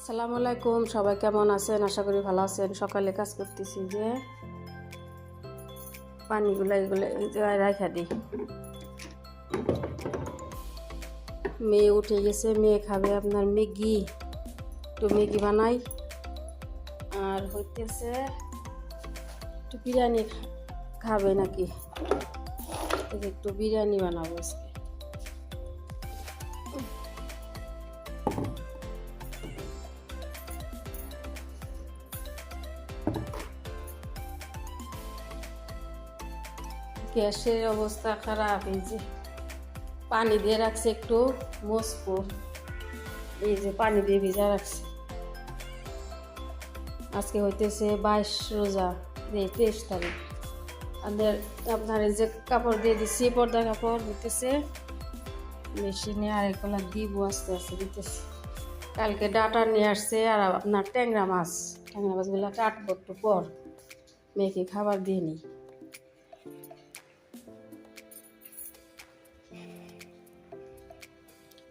আসসালামু আলাইকুম, সবাই কেমন আছেন? আশা করি ভালো আছেন। সকালে কাজ করতেছি যে পানিগুলো এগুলো রাখা দিই মেয়ে উঠে গেছে, মেয়ে খাবে আপনার ম্যাগি। একটু ম্যাগি বানাই। আর হইতেছে একটু বিরিয়ানি খাবে নাকি? একটু বিরিয়ানি বানাবো আজকে। গ্যাসের অবস্থা খারাপ, এই যে পানি দিয়ে রাখছে একটু মস্কো এই যে পানি দিয়ে ভিজা রাখছে। আজকে হইতেছে বাইশ রোজা, এই তেইশ তারিখ। আমাদের, আপনার এই যে কাপড় দিয়ে দিচ্ছি পর্দা কাপড় দিতেছে। মেশিনে আর এগুলো দিব আস্তে আস্তে দিতেছে। কালকে ডাটা নিয়ে আসছে আর আপনার ট্যাংরা মাছ। ট্যাংরা মাছগুলো কাটবো একটু পর মেয়েকে খাবার দিয়ে নিই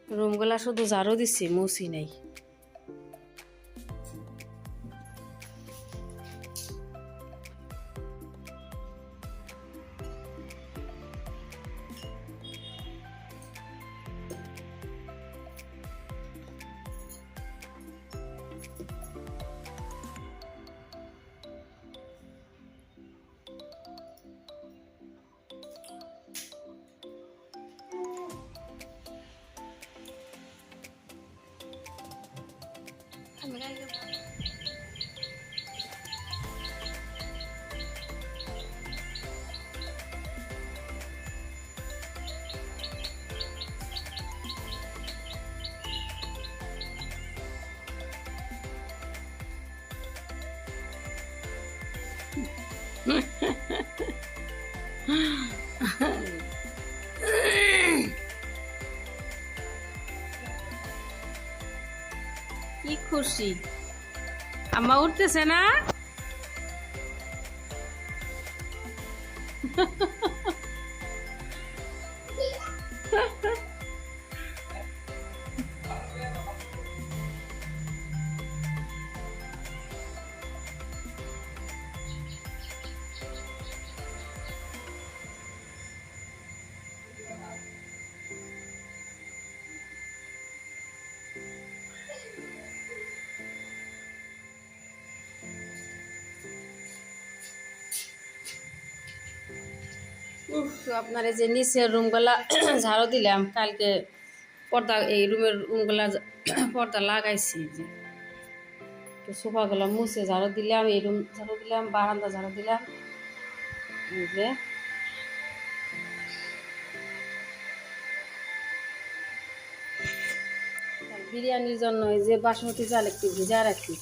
রুমগুলা শুধু ঝাড়ু দিছি মুছি নেই। Ah. খুশি আম্মা উঠতেছে না? আপনার এই যে নিচের রুমগুলা ঝাড়ু দিলাম, কালকে পর্দা, এই রুমের রুমগুলা পর্দা লাগাইছি যে। তো সোফাগুলো মুছে ঝাড়ু দিলাম, এই রুম ঝাড়ু দিলাম, বারান্দা ঝাড়ু দিলাম যে। বিরিয়ানির জন্য এই যে বাসমতি চাল একটু ভিজা রাখি,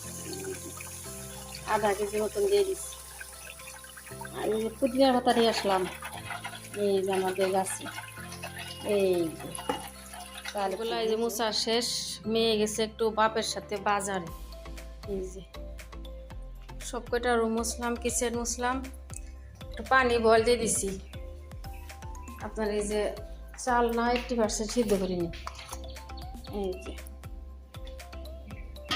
আধা কেজি মতন দিয়ে দিচ্ছি আর এই যে পুদিনার পাতা নিয়ে আসলাম। এই যে আমাদের গাছে। এই যে। চালগুলো এই যে মুসা শেষ মেয়ে গেছে একটু বাপের সাথে বাজারে। এই যে। সব কয়টা রুম মুসলাম কিচেন মুসলাম একটু পানি বল দিয়ে দিছি। আপনার এই যে চাল না এইটটি পার্সেন্ট সিদ্ধ করিনি এই যে।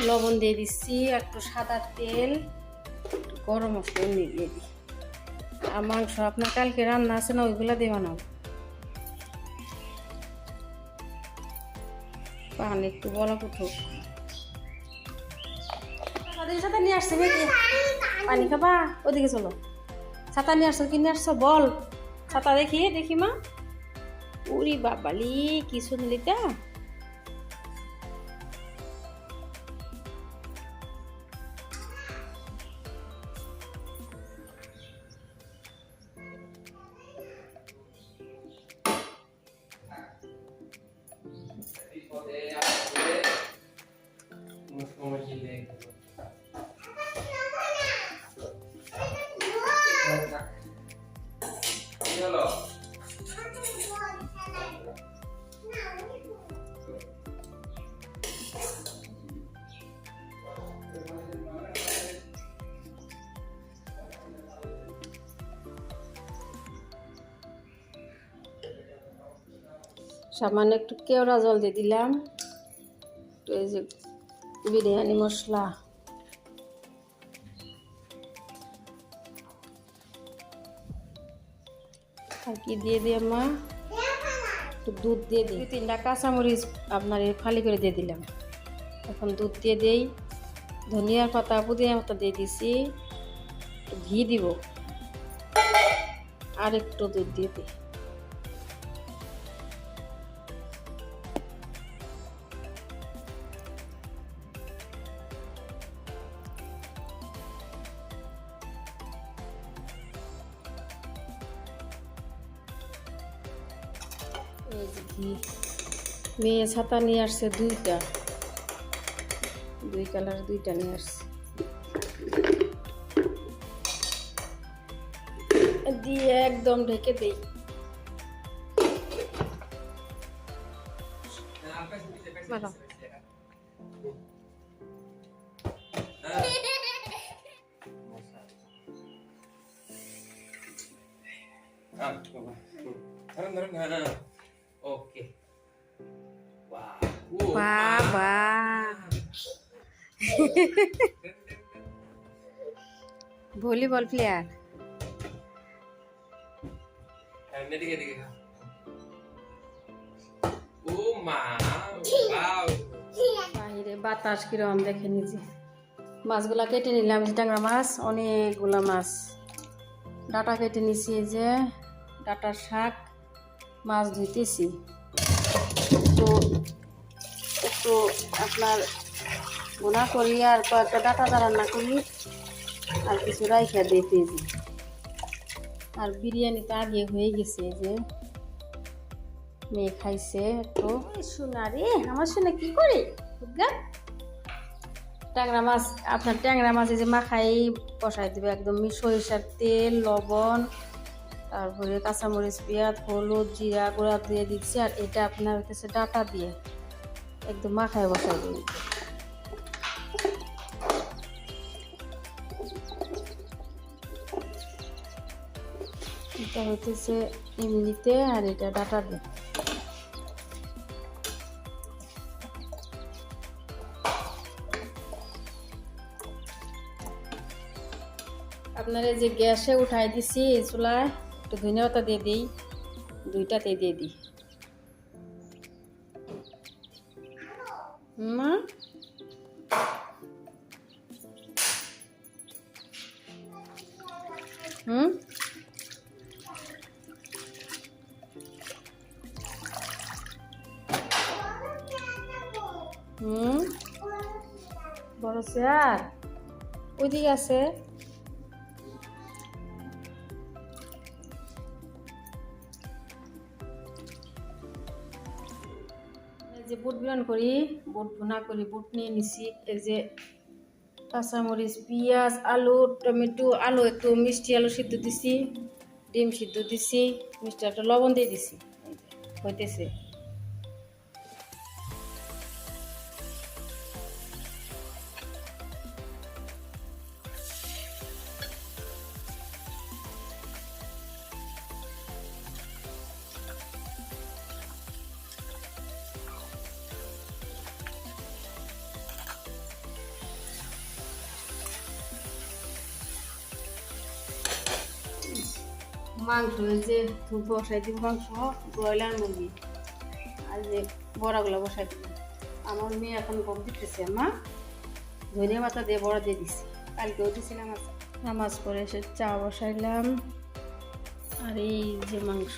লবণ দিয়ে দিচ্ছি একটু সাদা তেল গরম মশলা দিয়ে দিই। আর মাংস আপনার কালকে রান্না আছে না, ওইগুলো দিয়ে বানাবো পান একটু বলা উঠুক সাথে নিয়ে আসছে নাকি পানি খাবা? ওদিকে চলো। ছাতা নিয়ে আসছো, কি নিয়ে আসছো? বল। ছাতা দেখি দেখি মা। উরি বাবালি, কি শুনলিটা সামান্য একটু কেওড়া জল দিয়ে দিলাম। এই যে বিরিয়ানি মশলা। আর কি দিয়ে দিই মা একটু দুধ দিয়ে দিই। তিনটা কাঁচামরিচ আপনার ফালি করে দিয়ে দিলাম। এখন দুধ দিয়ে দেই। ধনিয়ার পাতা পুদিনা পাতা দিয়ে দিছি। একটু ঘি দিব। আর একটু দুধ দিয়ে দিই। ঘি মেয়ে ছাতা নিয়ে আসছে দুইটা। দুই কালার দুইটা নিয়ে আসছে। দিয়ে একদম ঢেকে দেই। Voilà. ওকে বাবা ভলিবল প্লেয়ার বাহিরে বাতাস কিরম দেখে নিজে মাছগুলা কেটে নিলাম ট্যাংরা মাছ অনেকগুলা মাছ। ডাটা কেটে নিছি যে ডাটার শাক। মাছ ধুইতেছি। তো একটু আপনার বোনা করি আর কয়েকটা ডাটা দা রান্না করি আর কিছু রাইখা দিই ফ্রিজে আর বিরিয়ানি তো আগে হয়ে গেছে যে। মেয়ে খাইছে একটু। শোনা রে আমার শোনা কি করে? ট্যাংরা মাছ আপনার ট্যাংরা মাছ এই যে মাখাই বসাই দেবে একদম সরিষার তেল লবণ তারপরে কাঁচামরিচ, পেঁয়াজ, হলুদ, জিরা গুঁড়া দিয়ে দিচ্ছি আর এটা আপনার হচ্ছে ডাটা দিয়ে একদম মাখায় বসাই দিই এটা হইতেছে এমনিতে আর এটা ডাটা দিয়ে। আপনার যে গ্যাসে উঠাই দিছি চুলায়। একটু ধনিয়া পাতা দিয়ে দিই দুইটাতে দিয়ে দিই। মা? হুম? হুম? বড় চেয়ার ওইদিকে আছে। যে বুট বিরান করি, বুট ভুনা করি, বুট নিয়ে নিছি, এই যে কাঁচামরিচ, পিঁয়াজ, আলু, টমেটো, আলু একটু মিষ্টি আলু সিদ্ধ দিছি, ডিম সিদ্ধ দিছি, মিষ্টি একটু লবণ দিয়ে দিছি হইতেছে। মাংস যে বসাই দিব মাংস, ব্রয়লার মুরগি। আর যে বড়াগুলো বসাই দিব। আমার মেয়ে এখন গম দিতেছে, মা। ধনিয়া পাতা দিয়ে বড়া দিয়ে দিছি। কালকেও দিছিলাম নামাজ পড়ে এসে চা বসাইলাম। আর এই যে মাংস।